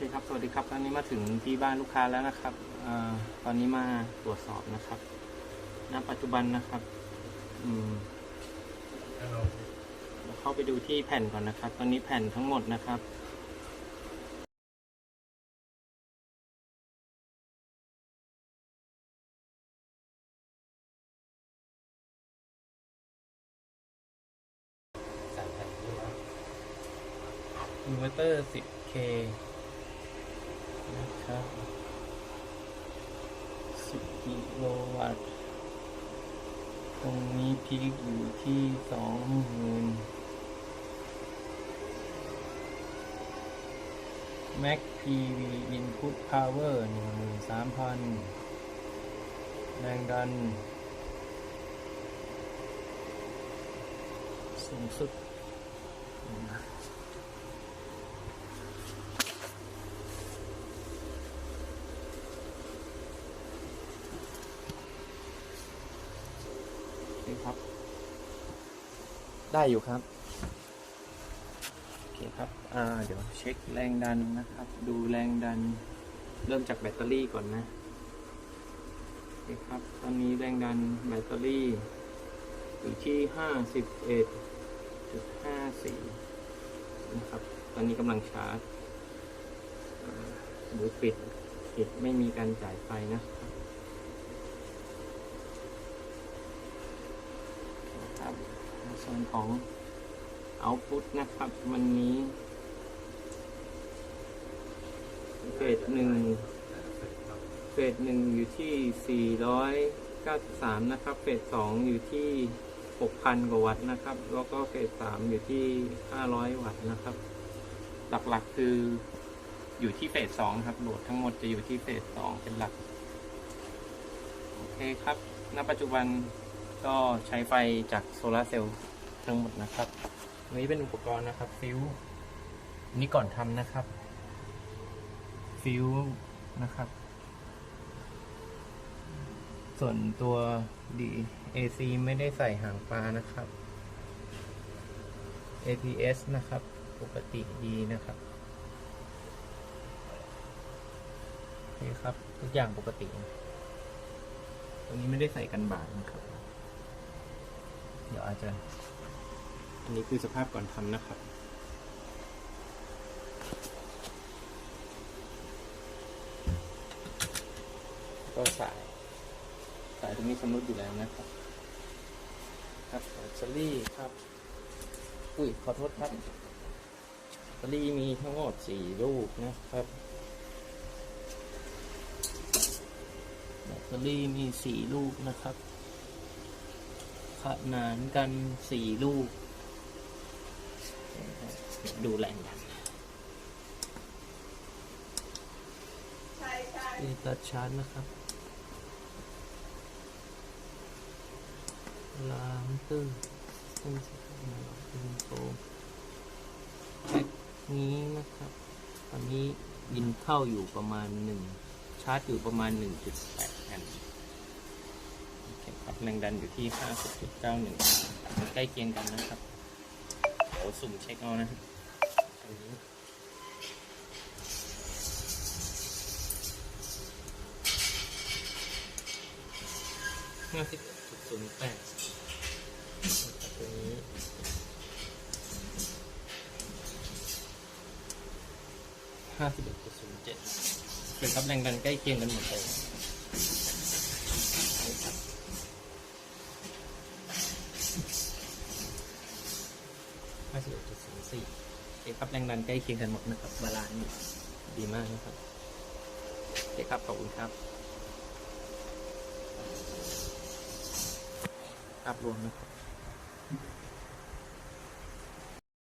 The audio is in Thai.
เคครับ สวัสดีครับ ตอนนี้มาถึงที่บ้านลูกค้าแล้วนะครับอตอนนี้มาตรวจสอบนะครับ ณ ปัจจุบันนะครับ อืมเราเข้าไปดูที่แผ่นก่อนนะครับ ตอนนี้แผ่นทั้งหมดนะครับอินเวอร์เตอร์ 10K นะครับ 10 กิโลวัตต์ ตรงนี้พีคอยู่ที่สองหมื่น Mac PV Input Power หนึ่งหมื่นสามพันแรงดัน สูงสุด โอเครับ ได้อยู่ครับโอเคครับอ่าเดี๋ยวเช็คแรงดันนะครับ ดูแรงดัน เริ่มจากแบตเตอรี่ก่อนนะโอเคครับ ตอนนี้แรงดันแบตเตอรี่อยู่ที่ห้าสิบเอ็ดจุดห้าสี่นะครับ ตอนนี้กำลังชาร์จหรือปิดปิดไม่มีการจ่ายไฟนะครับ นะครับใน ส่วนของ output นะครับวันนี้เฟสหนึ่งเฟสหนึ่งอยู่ที่ 493 นะครับ เฟสสองอยู่ที่ 6,000 กว่าวัตต์นะครับ แล้วก็เฟสสามอยู่ที่ 500 วัตต์นะครับ หลักๆคืออยู่ที่เฟสสองครับโหลดทั้งหมดจะอยู่ที่เฟสสองเป็นหลัก โอเคครับ ณ ปัจจุบันก็ใช้ไฟจากโซลาร์เซลล์ ทั้งหมดนะครับอันนี้เป็นอุปกรณ์นะครับ ฟิวนี้ก่อนทำนะครับ ฟิวนะครับ ส่วนตัว DAC ไม่ได้ใส่หางปลานะครับ ATS นะครับ ปกติดีนะครับโอเคครับ ทุกอย่างปกติ ตรงนี้ไม่ได้ใส่กันบาดนะครับ เดี๋ยวอาจจะ อันนี้คือสภาพก่อนทำนะครับก็สาย สายตรงนี้สำรุดอยู่แล้วนะครับ ครับแบตเตอรี่ครับ อุ้ยขอโทษครับแบตเตอรี่มีทั้งหมดสี่ลูกนะครับแบตเตอรี่มีสี่ลูกนะครับ ขนานกันสี่ลูก ดูแรงดันนี่ตัดชาร์จนะครับลามตึ้งตึ้งสกัดมาตึ้งโตแพ็คนี้นะครับ ตอนนี้บินเข้าอยู่ประมาณหนึ่งชาร์จอยู่ประมาณ 1.8แอมป์โอเคครับแรงดันอยู่ที่50.91 ใกล้เคียงกันนะครับเดี๋ยวสุ่มเช็คเอานะครับอันนี้ ห้าสิบจุดศูนย์แปดตัวนี้ห้าสิบเอ็ดจุดศูนย์เจ็ดเป็นครับแรงดันใกล้เคียงกันหมดเลยห้าสิบเอ็ดจุดศูนย์สี่ คครับแรงดันใกล้เคียงกันหมดนะครับบาลานซ์ดีมากนะครับโอเคครับขอบคุณครับภาพรวมนะครับ